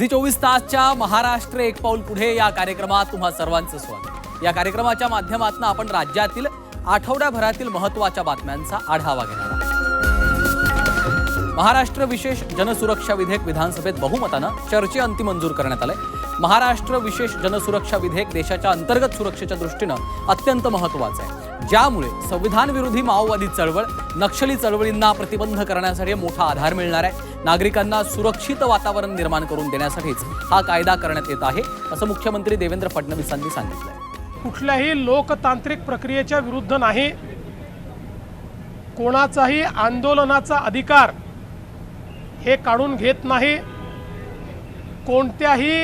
Zee चोवीस तासच्या महाराष्ट्र एक पाऊल पुढे या कार्यक्रमात तुम्हा सर्वांचं स्वागत. या कार्यक्रमाच्या माध्यमातून आपण राज्यातील आठवड्याभरातील महत्त्वाच्या बातम्यांचा आढावा घेणार आहोत. महाराष्ट्र विशेष जनसुरक्षा विधेयक विधानसभेत बहुमतानं चर्चेअंती मंजूर करण्यात आले महाराष्ट्र विशेष जनसुरक्षा विधेयक देशाच्या अंतर्गत सुरक्षेच्या दृष्टीनं अत्यंत महत्वाचं आहे. ज्यामुळे संविधान विरोधी माओवादी चळवळ नक्षली चळवळींना प्रतिबंध करण्यासाठी मोठा आधार मिळणार आहे. नागरिकांना सुरक्षित वातावरण निर्माण करून देण्यासाठीच हा कायदा करण्यात येत आहे असं मुख्यमंत्री देवेंद्र फडणवीसांनी सांगितलं कुठल्याही लोकतांत्रिक प्रक्रियेच्या विरुद्ध नाही. कोणाचाही आंदोलनाचा अधिकार हे काढून घेत नाही. कोणत्याही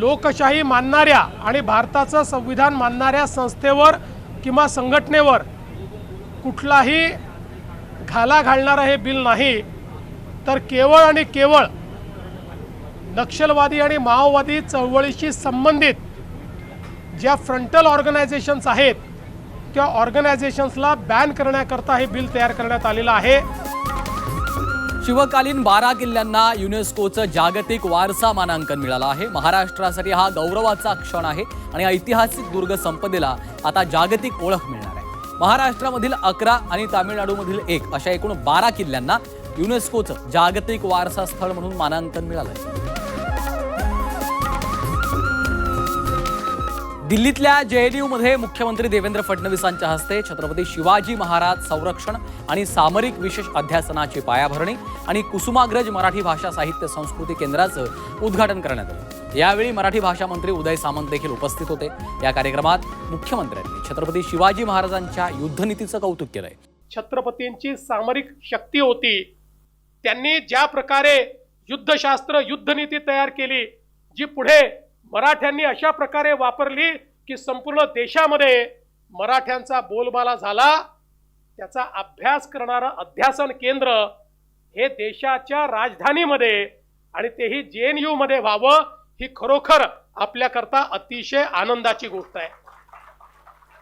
लोकशाही मानणाऱ्या आणि भारताचं संविधान मानणाऱ्या संस्थेवर किंवा संघटनेवर कुठलाही घाला घालणारं हे बिल नाही तर केवळ आणि केवळ नक्षलवादी आणि माओवादी चळवळीशी संबंधित ज्या फ्रंटल ऑर्गनायझेशन्स आहेत त्या ऑर्गनायझेशन्सला बॅन करण्याकरता हे बिल तयार करण्यात आलेलं आहे. शिवकालीन बारा किल्ल्यांना युनेस्कोचं जागतिक वारसा मानांकन मिळालं आहे. महाराष्ट्रासाठी हा गौरवाचा क्षण आहे आणि ऐतिहासिक दुर्ग संपदेला आता जागतिक ओळख मिळणार आहे. महाराष्ट्रामधील अकरा आणि तामिळनाडूमधील एक अशा एकूण बारा किल्ल्यांना युनेस्कोचं जागतिक वारसा स्थळ म्हणून मानांकन मिळालंय दिल्लीतल्या जेएनयू मध्ये मुख्यमंत्री देवेंद्र फडणवीसांच्या हस्ते छत्रपती शिवाजी महाराज संरक्षण आणि सामरिक विशेष अध्यासनाची पायाभरणी आणि कुसुमाग्रज मराठी भाषा साहित्य संस्कृती केंद्राचं उद्घाटन करण्यात आलं. यावेळी मराठी भाषा मंत्री उदय सामंत देखील उपस्थित होते. या कार्यक्रमात मुख्यमंत्र्यांनी छत्रपती शिवाजी महाराजांच्या युद्धनीतीचं कौतुक केलंय. छत्रपतींची सामरिक शक्ती होती. त्यांनी ज्या प्रकारे युद्धशास्त्र युद्धनीती तयार केली जी पुढे मराठ्यांनी अशा प्रकारे वापरली की संपूर्ण देशामध्ये मराठ्यांचा बोलबाला झाला. त्याचा अभ्यास करणारं अध्यासन केंद्र हे देशाच्या राजधानीमध्ये आणि तेही जे एन यूमध्ये व्हावं ही खरोखर आपल्याकरता अतिशय आनंदाची गोष्ट आहे.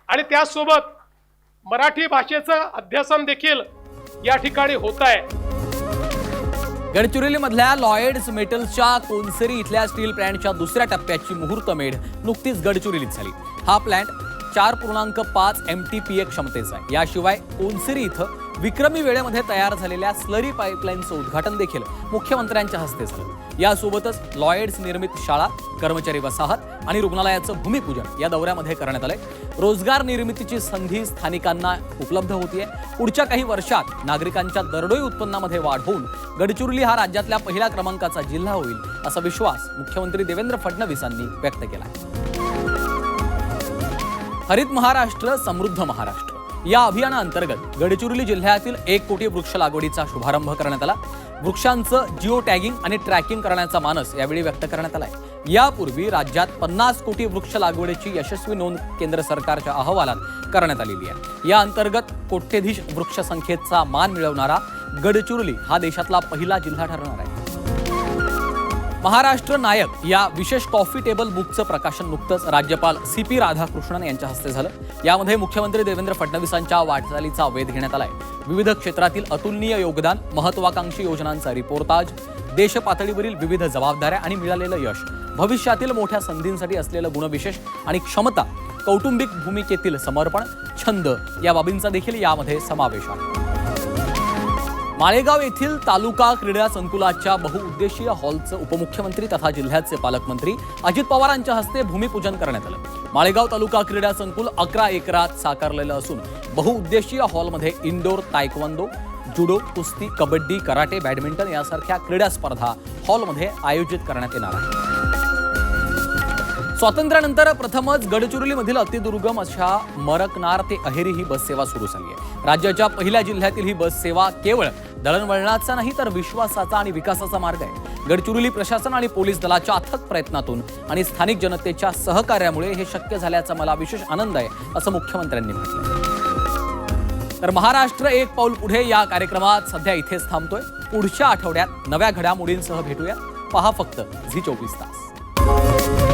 आणि त्याचसोबत मराठी भाषेचं अध्यासन देखील या ठिकाणी होत आहे. गडचिरोलीमधल्या लॉयड्स मेटल्सच्या कोनसरी इथल्या स्टील प्लॅन्टच्या दुसऱ्या टप्प्याची मुहूर्तमेढ नुकतीच गडचिरोलीत झाली. हा प्लॅन्ट चार पूर्णांक पाच एम टी पी ए क्षमतेचा आहे. याशिवाय कोनसरी इथं विक्रमी वेळेमध्ये तयार झालेल्या स्लरी पाईपलाईनचं उद्घाटन देखील मुख्यमंत्र्यांच्या हस्ते झालं. यासोबतच लॉयड्स निर्मित शाळा कर्मचारी वसाहत आणि रुग्णालयाचं भूमिपूजन या दौऱ्यामध्ये करण्यात आलंय. रोजगार निर्मितीची संधी स्थानिकांना उपलब्ध होतीये. पुढच्या काही वर्षात नागरिकांच्या दरडोई उत्पन्नामध्ये वाढ होऊन गडचिरोली हा राज्यातल्या पहिल्या क्रमांकाचा जिल्हा होईल असा विश्वास मुख्यमंत्री देवेंद्र फडणवीसांनी व्यक्त केला हरित महाराष्ट्र समृद्ध महाराष्ट्र. या अभियानाअंतर्गत गडचिरोली जिल्ह्यातील एक कोटी वृक्ष लागवडीचा शुभारंभ करण्यात आला. वृक्षांचं जिओ टॅगिंग आणि ट्रॅकिंग करण्याचा मानस यावेळी व्यक्त करण्यात आलाय. यापूर्वी राज्यात पन्नास कोटी वृक्ष लागवडीची यशस्वी नोंद केंद्र सरकारच्या अहवालात करण्यात आलेली आहे. या अंतर्गत कोट्यधीश वृक्ष संख्येचा मान मिळवणारा गडचिरोली हा देशातला पहिला जिल्हा ठरणार आहे. महाराष्ट्र नायक या विशेष कॉफी टेबल बुकचं प्रकाशन नुकतंच राज्यपाल सी पी राधाकृष्णन यांच्या हस्ते झालं. यामध्ये मुख्यमंत्री देवेंद्र फडणवीसांच्या वाटचालीचा वेध घेण्यात आलाय. विविध क्षेत्रातील अतुलनीय योगदान महत्वाकांक्षी योजनांचा रिपोर्टाज देशपातळीवरील विविध जबाबदाऱ्या आणि मिळालेलं यश भविष्यातील मोठ्या संधींसाठी असलेलं गुणविशेष आणि क्षमता कौटुंबिक भूमिकेतील समर्पण छंद या बाबींचा देखील यामध्ये समावेश आहे. माळेगाव येथील तालुका क्रीडा संकुलाच्या बहुउद्देशीय हॉलचं उपमुख्यमंत्री तथा जिल्ह्याचे पालकमंत्री अजित पवारांच्या हस्ते भूमिपूजन करण्यात आलं. माळेगाव तालुका क्रीडा संकुल अकरा एकरात साकारलेलं असून बहुउद्देशीय हॉलमध्ये इंडोर तायक्वांदो जुडो कुस्ती कबड्डी कराटे बॅडमिंटन यासारख्या क्रीडा स्पर्धा हॉलमध्ये आयोजित करण्यात येणार आहे स्वातंत्र्यानंतर प्रथमच गडचिरोलीमधील अतिदुर्गम अशा मरकनार ते अहेरी ही बस सेवा सुरू झाली आहे. राज्याच्या पहिल्या जिल्ह्यातील ही बस सेवा केवळ दळणवळणाचा नाही तर विश्वासाचा आणि विकासाचा मार्ग आहे. गडचिरोली प्रशासन आणि पोलीस दलाच्या अथक प्रयत्नातून आणि स्थानिक जनतेच्या सहकार्यामुळे हे शक्य झाल्याचा मला विशेष आनंद आहे असं मुख्यमंत्र्यांनी म्हटलं तर महाराष्ट्र एक पाऊल पुढे या कार्यक्रमात सध्या इथेच थांबतोय. पुढच्या आठवड्यात नव्या घडामोडींसह भेटूया. पहा फक्त झी चोवीस तास.